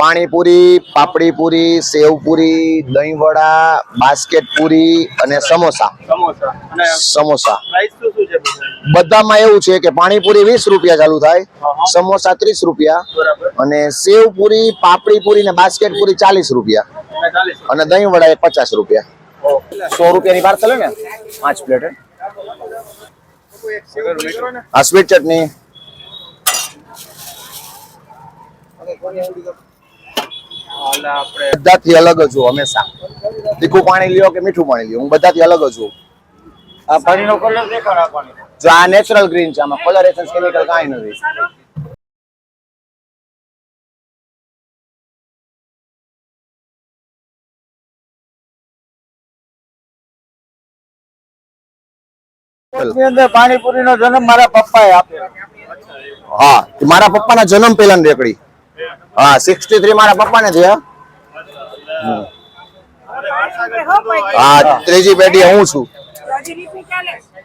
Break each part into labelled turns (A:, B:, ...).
A: પાણીપુરી પાપડીપુરી સેવપુરી દહીંવડા બાસ્કેટ પૂરી અને સમોસા.
B: સમોસા. અને
A: સમોસા.
B: પ્રાઇસ શું શું છે બધા?
A: બધામાં એવું છે કે પાણીપુરી વીસ રૂપિયા ચાલુ થાય સમોસા ત્રીસ રૂપિયા અને સેવપુરી પાપડીપુરી પાપડી પૂરી ને બાસ્કેટ પૂરી ચાલીસ રૂપિયા.
B: અને ચાલીસ
A: અને દહીં વડા એ પચાસ રૂપિયા. સો રૂપિયાની પાર્સલ ને? પાંચ પ્લેટ આ સ્વીટ ચટણી. બધાથી અલગ જ છું હંમેશા. તીખું પાણી લ્યો કે મીઠું પાણી લ્યો? હું બધાથી અલગ જ છું.
B: આ પાણીનો કલર દેખાડ આ પાણી
A: જો આ નેચરલ ગ્રીન છે આમાં કલરેશન કેમિકલ કાંઈ નથી.
B: પાણીપુરી નો જન્મ મારા પપ્પાએ આપ્યો
A: હા મારા મારા પપ્પાના જન્મ પહેલા રેકડી. હા સિક્સટી થ્રી મારા પપ્પાને થયા હમ. હા ત્રીજી પેઢી હું છું.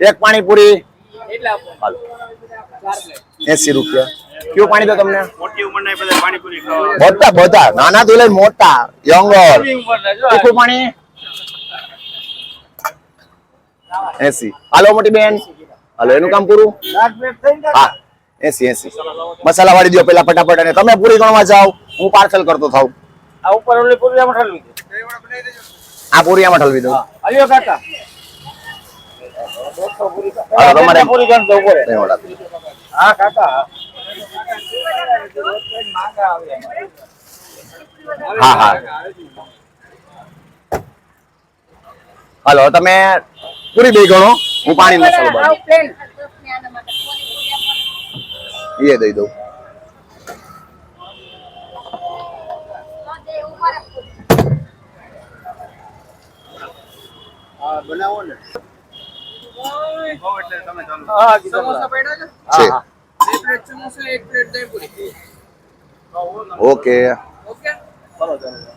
A: એક પાણીપુરી. એસી રૂપિયા. કયું પાણી દો તમને?
B: મોટી બધા
A: બધા નાના થી લઈને મોટા. યંગર તીખું પાણી? એસી. હાલો મોટી બેન. હાલો એનું કામ પૂરું? હા. એસી એસી. મસાલા વાળી દો પેલા ફટાફટ અને તમે પૂરી ગણવા જાઓ હું પાર્સલ કરતો થાઉં.
B: આ ઉપર ઓલી પૂરી આમાં ઠલવી દે.
A: આ પૂરી આમાં ઠલવી દો
B: અલ્યો કાકા.
A: હાલો, તમારે-
B: પૂરી ગણતો ઉપર. હા કાકા
A: હા. હા હાલો તમે પૂરી બે ગણો હું પાણી મસાલો એ દઈ દઉં.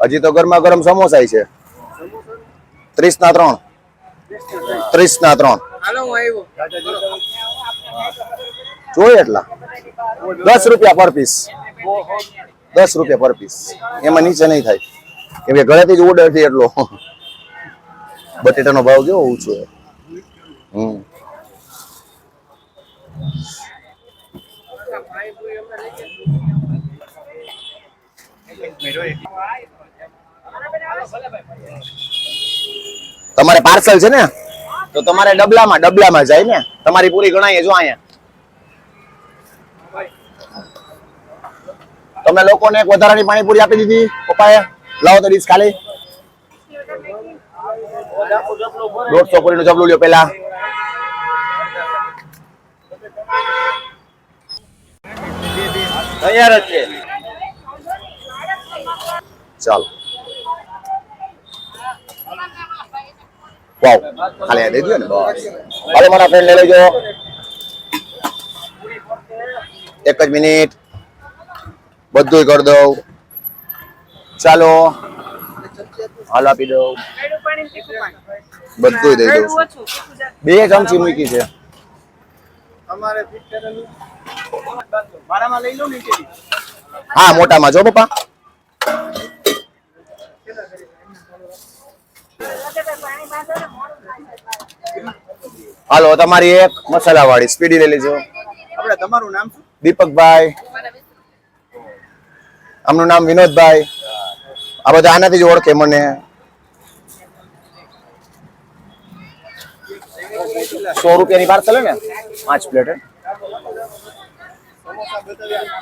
A: હજી તો ગરમા ગરમ સમોસા છે. ત્રીસ ના ત્રણ. ત્રીસ ના ત્રણ જોઈએ એટલા. દસ રૂપિયા પર પીસ દસ રૂપિયા પર પીસ એમાં નીચે નહીં થાય. કેમ કે ઘરેથી જ ઓર્ડરથી એટલો. બટેટાનો ભાવ કેવો ઊંચો હમ. તમારે પાર્સલ છે ને? તો તમારે ડબલામાં ડબલામાં જાય ને? તમારી પૂરી ગણાય જો અહીંયા. તમે લોકોને એક વધારાની પાણીપુરી આપી દીધી. પપ્પાએ લાવો તો ડીશ ખાલી. દોઢસો પૂરીનું જબલું લ્યો પેલા
B: તૈયાર જ છે.
A: ચાલો. વાવ ખાલી દઈ દો ને બસ. હાલો મારા ફ્રેન્ડ લઈ લેજો. એક જ મિનિટ. બધુંય કરી દઉં. ચાલો. હાલ આપી દઉં. બધુંય દઈ દઉં. બે ચમચી મૂકી છે. હા મોટામાં જો પપ્પા. હાલો તમારી એક મસાલા વાળી સ્પીડી લઈ લેજો.
B: આપણે તમારું નામ
A: દીપકભાઈ. આમનું નામ વિનોદભાઈ. આ બધા આનાથી જ ઓળખે મને. સો રૂપિયાની પાર્સલ ને? પાંચ પ્લેટ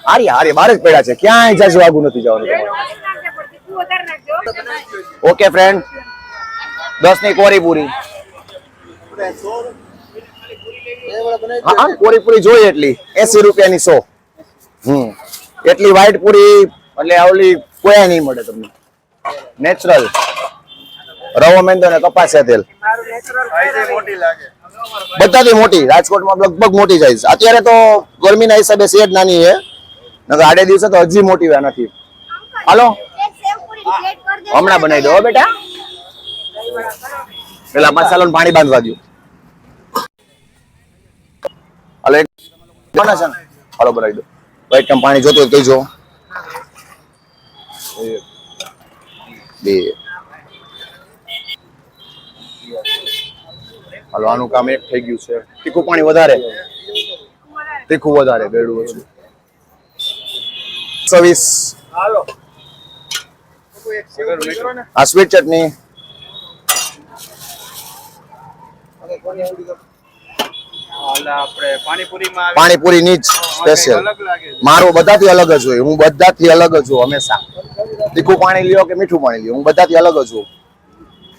A: હારી હારી, બાર જ પડ્યા છે. ક્યાંય જાજુ આગું નથી જવાનું ઓકે ફ્રેન્ડ દસની કોરી પૂરી હા કોરી પૂરી જોઈએ એટલી. એસી રૂપિયાની સો. હમ. એટલી વ્હાઈટ પૂરી એટલે ઓલી કોઈ નહીં મળે તમને. નેચરલ રવો, મેંદો ને કપાસિયા તેલ. બધાથી મોટી. રાજકોટમાં લગભગ મોટી જાય છે અત્યારે તો ગરમીના હિસાબે શેડ નાની છે. નકર આડે દિવસે તો હજી મોટી વા નથી. હાલો? હમણાં બનાવી દો બેટા. પેલા મસાલો પાણી બાંધવા દો હાલો, એક હાલો, બનાવી દો. વ્હાઈટ પાણી જોતું કહીજો. બે. હાલો કામ એક થઈ ગયું છે. તીખું પાણી વધારે? તીખું વધારે બેડું ઓછું. સવીસ આ સ્વીટ ચટણી. પાણીપુરી ની જ સ્પેશિયલ. મારું બધાથી અલગ જ હોય. હું બધાથી અલગ જ હોઉં હંમેશા. તીખું પાણી લ્યો કે મીઠું પાણી લ્યો? હું બધાથી અલગ જ છું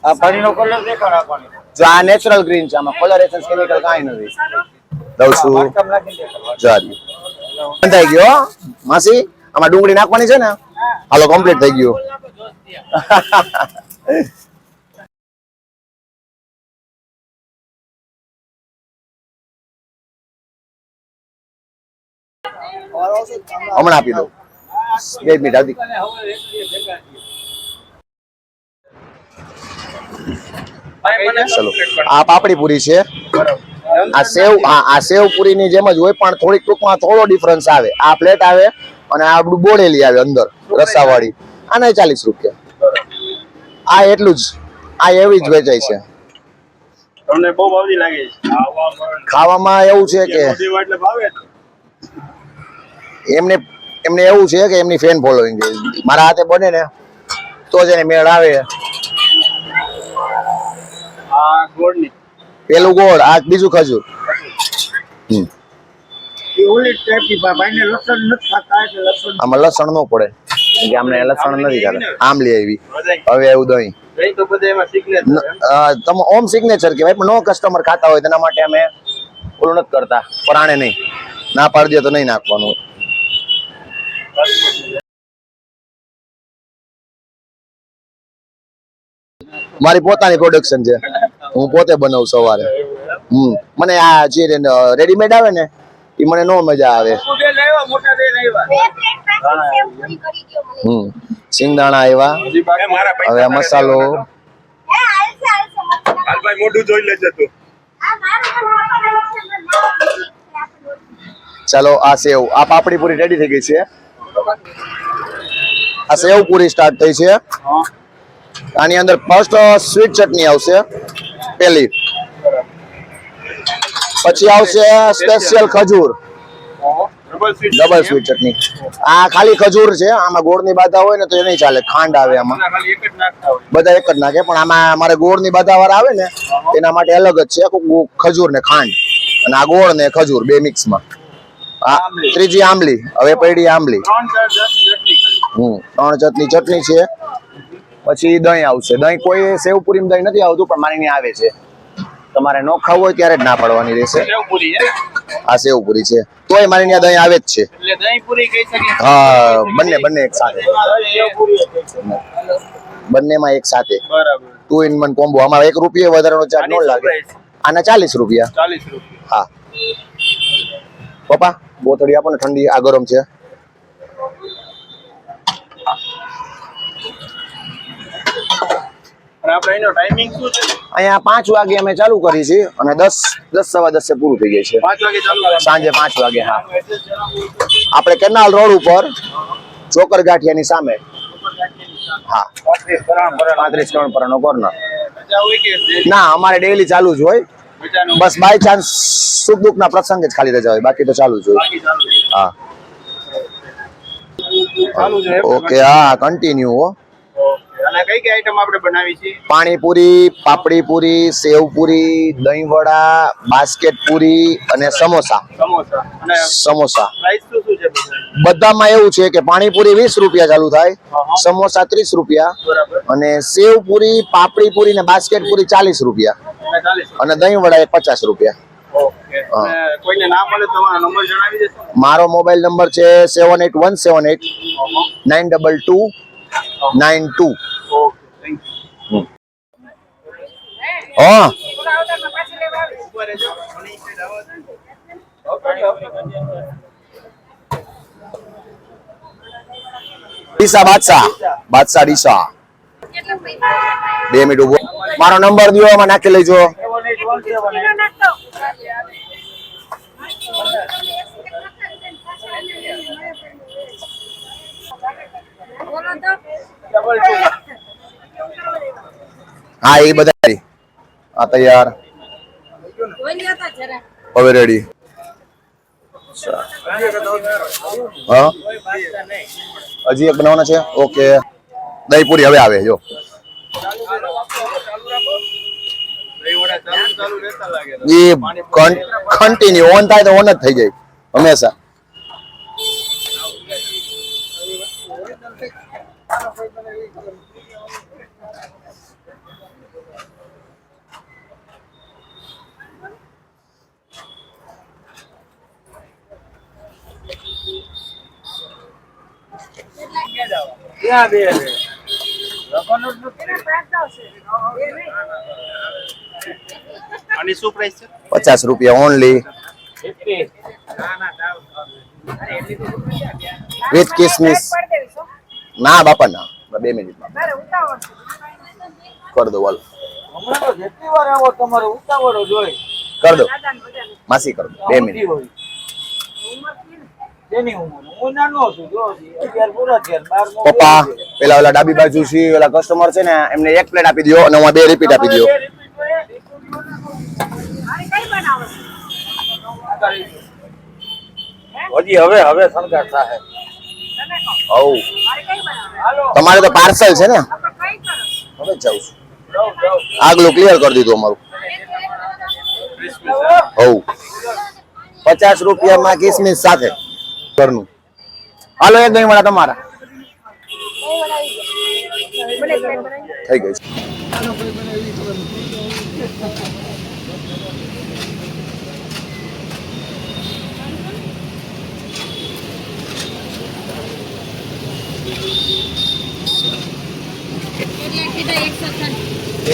B: આ પાણીનો કલર દેખાડ આ પાણી
A: જો આ નેચરલ ગ્રીન છે આમાં કલરેશન કેમિકલ કાંઈ નથી. દઉં છું. જારી બંધાઈ ગયો માસી આમાં ડુંગળી નાખવાની છે ને? હાલો કમ્પ્લીટ થઈ ગયું. હમણાં આપી દઉં. બે મિનિટ આવતી ચલો. આ પાપડી પૂરી છે. આ સેવ આ સેવ પૂરીની જેમ જ હોય પણ થોડીક ટૂંકમાં થોડો ડિફરન્સ આવે. આ પ્લેટ આવે અને આ બોળેલી આવે અંદર રસાવાળી. આને ચાલીસ રૂપિયા. આ એટલું જ. આ એવી જ વેચાય છે.
B: તમને બહુ ભાવતી લાગે છે.
A: ખાવામાં એવું છે કે. એમને એમને એવું છે કે એમની ફેન ફોલોઈંગ છે. મારા હાથે બને ને તો જ એને મેળ આવે. પેલું ગોળ આ બીજું ખજૂર. આમાં લસણ ન પડે. કે લસણ નથી ખાતા. આમલી આવી. હવે એવું દહીં. તમે ઓમ સિગ્નેચર કહેવાય પણ નો કસ્ટમર ખાતા હોય તેના માટે અમે ઓલું નથી કરતા. પરાણે નહીં. ના પાડી દે તો નહીં નાખવાનું મારી પોતાની પ્રોડક્શન છે. હું પોતે બનાવું સવારે. હમ. મને આ જે રેડીમેડ આવે ને એ મને નો મજા આવે. હમ. સિંગદાણા આવ્યા હવે મસાલો. ચાલો, આ સેવ. આ પાપડી પૂરી રેડી થઈ ગઈ છે. આ સેવ પૂરી સ્ટાર્ટ થઈ છે. આની અંદર ફર્સ્ટ સ્વીટ ચટણી આવશે. પેલી. પછી આવશે સ્પેશિયલ ખજૂર.
B: Double sweet
A: chutney. આ ખાલી ખજૂર છે, આમાં ગોળની બાધા હોય ને તો એ નહીં ચાલે, ખાંડ આવે આમાં. બધા એક જ નાખે, પણ આમાં મારે ગોળની બાધા વાળા આવે ને, એના માટે અલગ જ છે ખજૂર ને ખાંડ. અને આ ગોળ ને ખજૂર, બે મિક્સમાં ત્રીજી આંબલી. હવે પડી આંબલી.
B: ત્રણ ચાર જાતની ચટણી
A: હમ ત્રણ ચટણી ચટણી છે. પછી દહીં આવશે. દહીં કોઈ સેવપુરી દહીં નથી આવતું પણ મારી આવે છે. તમારે ન ખાવું હોય ત્યારે જ ના પાડવાની રહેશે. આ સેવ પૂરી છે. તોય મારી ત્યાં દહીં આવે જ છે. હા બંને બંને એક સાથે. બંનેમાં એક સાથે.
B: બરાબર.
A: Two in one combo. આમાં એક રૂપિયા વધારાનો ચાર્જ ન લાગે. આના ચાલીસ રૂપિયા.
B: ચાલીસ રૂપિયા.
A: હા. પપ્પા બોતડી આપો ને ઠંડી આ ગરમ છે.
B: અને આપણે એનો ટાઈમિંગ શું છે?
A: અહીંયા પાંચ વાગે અમે ચાલુ કરી છે અને દસ દસ સવા દસે પૂરું થઈ જાય છે. સાંજે પાંચ વાગે હા. આપણે કેનાલ રોડ ઉપર ચોકર ગાંઠિયાની સામે. હા.
B: પાંત્રીસ
A: ત્રણ પરનો કોર્નર? ના અમારે ડેઈલી ચાલુ જ હોય. બસ બાય ચાન્સ સુખ દુઃખ ના પ્રસંગે જ ખાલી રજા હોય બાકી તો ચાલુ જ હોય. હા? ઓકે હા કન્ટિન્યુ હો.
B: અને કઈ કઈ આઈટમ આપણે બનાવી છે
A: પાણીપુરી પાપડી સેવપુરી દહીંવડા બાસ્કેટપુરી અને સમોસા.
B: સમોસા. અને
A: સમોસા.
B: પ્રાઇસ શું શું છે
A: બધામાં એવું છે કે પાણીપુરી વીસ રૂપિયા ચાલુ થાય સમોસા ત્રીસ રૂપિયા અને સેવપુરી પાપડીપુરી પાપડી પૂરી ને બાસ્કેટ પૂરી ચાલીસ રૂપિયા.
B: અને ચાલીસ
A: અને વડા એક પચાસ રૂપિયા. મારો મોબાઈલ નંબર છે seven eight one seven eight nine double two nine two.
B: Okay thank you
A: હા ડીસા બાદશાહ બાદશાહ ડીસા બે મિનિટ ઊભો મારો નંબર દો એમાં નાખી લેજો
B: ડબલ ટુ
A: હા, એ બધા. આ તૈયાર. હવે રેડી હજી એક બનાવવાના છે? ઓકે. દહીં પૂરી હવે આવે, જો. એ કન્ટિન્યુ ઓન થાય તો ઓન જ થઈ જાય, હંમેશા.
B: ક્યાં બે છે? લખવાનું જ નથી.
A: પચાસ રૂપિયા ઓનલી વિથ કિસમિસ ના બાપા ના. બે મિનિટમાં કર દો વાલો
B: જેટલી વાર આવો તમારે ઉતાવળો જોઈ.
A: કર દો. માસી કર દો. બે મિનિટ પપ્પા પેલા ઓલા ડાબી બાજુ છે ઓલા કસ્ટમર છે ને એમને એક પ્લેટ આપી દો અને હું બે રિપીટ આપી દો
B: હજી હવે હવે થાય
A: હવ તમારે તો પાર્સલ છે ને? હવે જાઉં છું. આગલું ક્લિયર કરી દીધું અમારું. હવ પચાસ રૂપિયામાં કિસમિસ સાથે. ઘરનું. હાલો એક દહીં વડા તમારા. થઈ ગઈ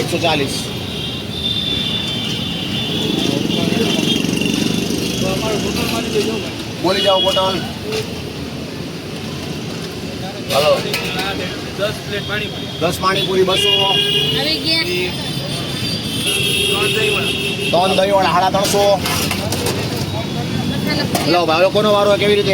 A: એકસો ચાલીસ. બોલી જાઓ બોટલ. હલો.
C: દસ પ્લેટ પાણીપુરી
A: દસ પાણીપુરી બસો. ત્રણ દહીં વડા સાડા ત્રણસો. લો ભાઈ લોકોનો કોનો વારો કેવી રીતે